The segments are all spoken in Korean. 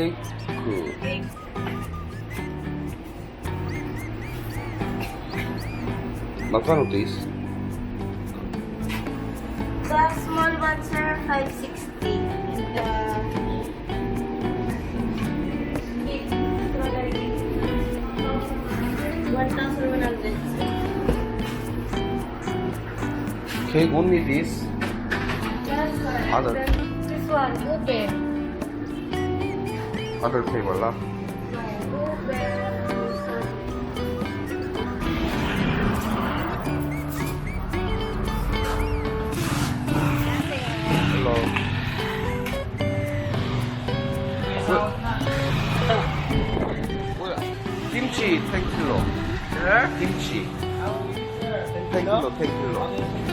think cool. Magkano, please? The small one, sir, 560. And the... Big strawberry. 1,100. Cake only this? Yes. Other. This one, open. Other ube. sir. Hello. 뭐야? 김치 10kg. 김치. 10kg, 10kg.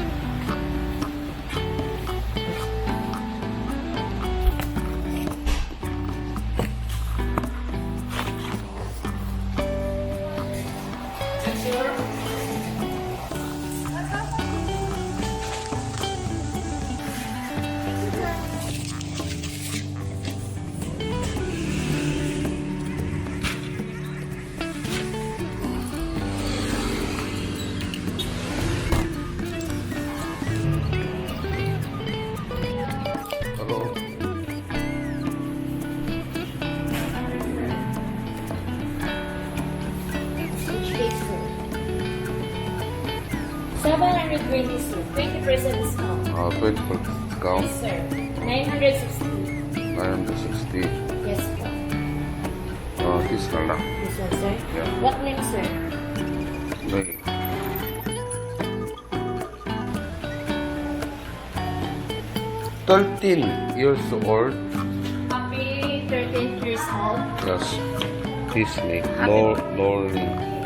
722. 726, 20% discount. Ah, 20% discount. Yes, sir. 960. 960. Yes, sir. Ah, this na lang. This one, sir. Yeah. What name, sir? May. Thirteen years old. Happy 13 years old. Yes. This name. Lor- Lorraine.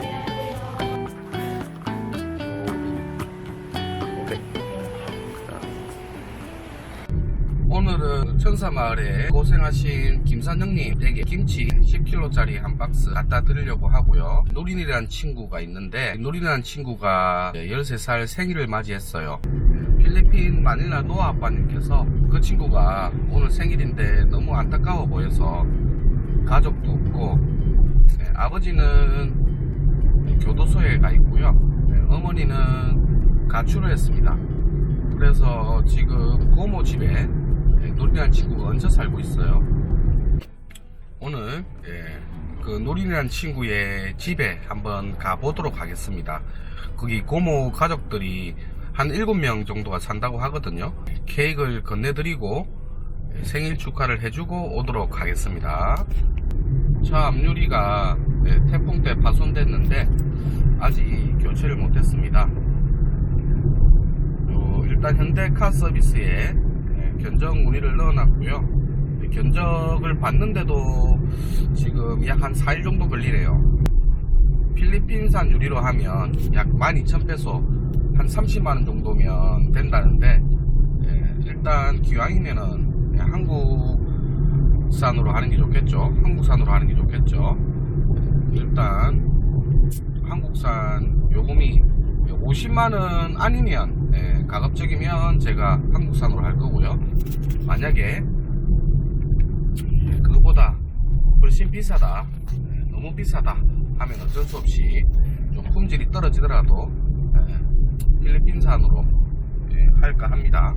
오늘은 천사마을에 고생하신 김산영님 댁에 김치 10kg짜리 한 박스 갖다 드리려고 하고요. 노린이라는 친구가 있는데 노린이라는 친구가 13살 생일을 맞이했어요. 필리핀 마닐라 노아 아빠님께서 그 친구가 오늘 생일인데 너무 안타까워 보여서 가족도 없고 네, 아버지는 교도소에 가 있고요. 네, 어머니는 가출을 했습니다. 그래서 지금 고모 집에 네, 노린이라는 친구가 얹혀 살고 있어요. 오늘 예, 그 노린이라는 친구의 집에 한번 가보도록 하겠습니다. 거기 고모 가족들이 한 7명 정도가 산다고 하거든요. 케이크를 건네드리고 예, 생일 축하를 해주고 오도록 하겠습니다. 차 앞유리가 예, 태풍 때 파손됐는데 아직 교체를 못했습니다. 요, 일단 현대카 서비스에 예, 견적 문의를 넣어놨고요. 예, 견적을 받는데도 지금 약 한 4일 정도 걸리래요. 필리핀산 유리로 하면 약 12,000페소 한 30만원 정도면 된다는데 예, 일단 기왕이면은 예, 한국산으로 하는 게 좋겠죠. 한국산으로 하는 게 좋겠죠. 예, 일단 한국산 요금이 50만원 아니면 예, 가급적이면 제가 한국산으로 할 거고요. 만약에 예, 그거보다 훨씬 비싸다, 예, 너무 비싸다 하면 어쩔 수 없이 좀 품질이 떨어지더라도 예, 필리핀산으로 예, 할까 합니다.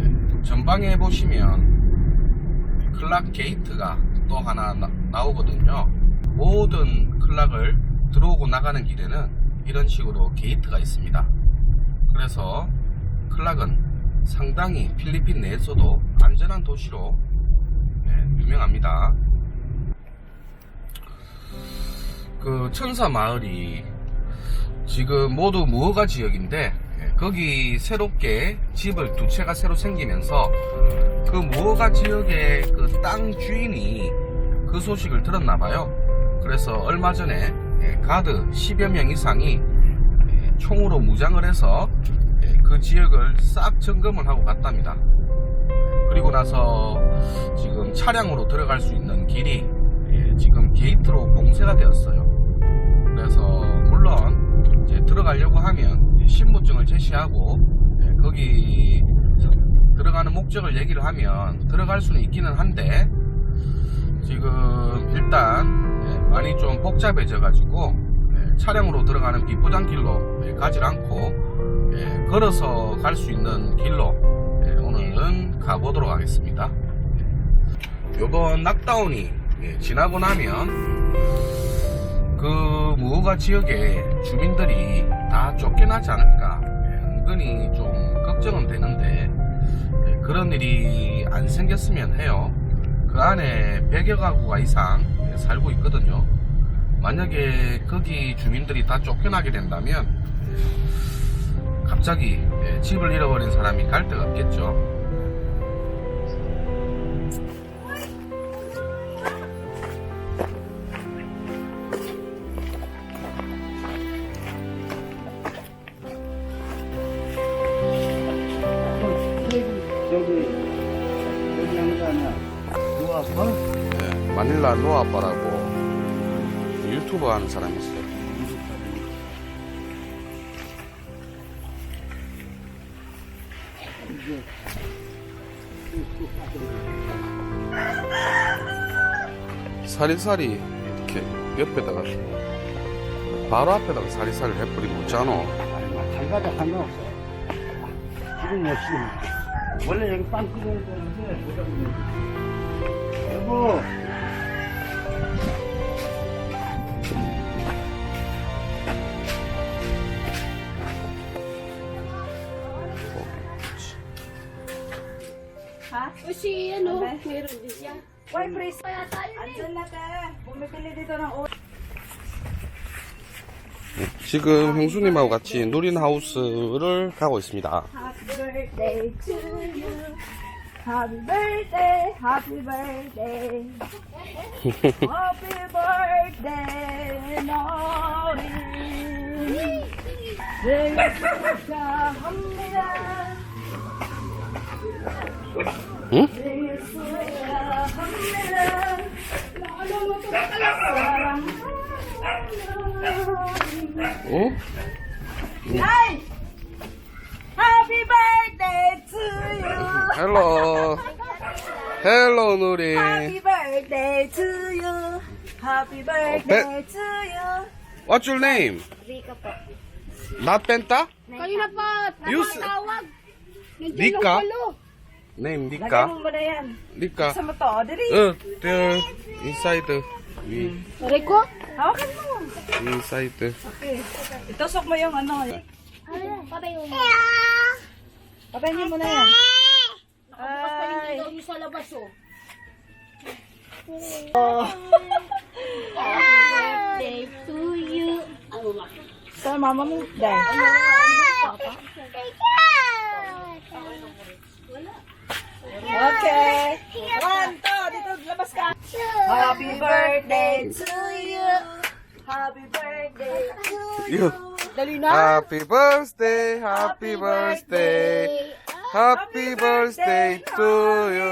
예, 전방에 보시면 클락 게이트가 또 하나 나, 오거든요 모든 클락을 들어오고 나가는 길에는 이런 식으로 게이트가 있습니다. 그래서 클락은 상당히 필리핀 내에서도 안전한 도시로 예, 유명합니다. 그 천사 마을이 지금 모두 무허가 지역인데 예, 거기 새롭게 집을 두 채가 새로 생기면서 그 무허가 지역의 그 땅 주인이 그 소식을 들었나 봐요. 그래서 얼마 전에 예, 가드 10여 명 이상이 예, 총으로 무장을 해서 예, 그 지역을 싹 점검을 하고 갔답니다. 그리고 나서 지금 차량으로 들어갈 수 있는 길이 예, 지금 게이트로 봉쇄가 되었어요. 그래서 물론 이제 들어가려고 하면 신분증을 제시하고 예, 거기 들어가는 목적을 얘기를 하면 들어갈 수는 있기는 한데 지금 일단 예, 많이 좀 복잡해져 가지고 예, 차량으로 들어가는 비포장길로 예, 가지 않고 예, 걸어서 갈 수 있는 길로 예, 오늘은 가보도록 하겠습니다. 요번 낙다운이 예, 지나고 나면 그 무허가 지역의 주민들이 다 쫓겨나지 않을까 예, 은근히 좀 걱정은 되는데 예, 그런 일이 안 생겼으면 해요 그 안에 100여 가구가 이상 예, 살고 있거든요. 만약에 거기 주민들이 다 쫓겨나게 된다면 예, 갑자기 예, 집을 잃어버린 사람이 갈 데가 없겠죠 라 노아 아빠라고 유튜버 하는 사람이 있어요. 사리사리 이렇게 옆에다가 바로 앞에다가 사리사리를 해버리면 어쩌노? 아니 잘 가다 상관없어. 지금 못 쓰는 원래 여기 빵못 하고 여보 O si ano, meron din siya. Why, Pris? Kaya tayo eh. Andyan na ka. Bumibili dito ng ulo. 지금 형수님하고 같이 누린 하우스를 가고 있습니다 Happy birthday to you. Happy birthday, happy birthday. happy birthday, Nori. 생일 축하합니다. 응? 어? Ay! Happy birthday to you! 헬로 헬로 누리 Happy birthday to you! Happy birthday to you! What's your name? Rika po. Not Penta? Kanina pa, You s- tawag. Nika? Name, di ka? Lagyan mo muna yan. Di ka? Sa mata, o, oh, diri. Eh, uh, ito yung inside uh. to. Diri ko? Hawakan mo. Inside to. Okay. Itusok mo yung ano. Eh. Pabay mo. Pabay niyo muna yan. Nakabukas pa yung ilaw niyo sa labas, oh. oh. Happy birthday to you. Ano ba? Sa mama mo, dahil. Papa. Okay. One, dito, labas ka. Happy birthday to you. Happy birthday to you. Dali na. Happy birthday, happy birthday. Happy birthday to you.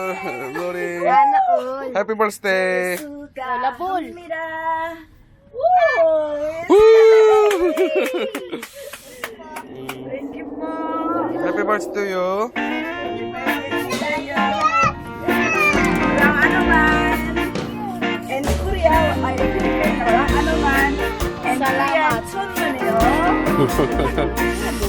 Glory. Sana all. Happy birthday. Labol. Woo! Thank you, Mom. Happy birthday to you. 我的眼泪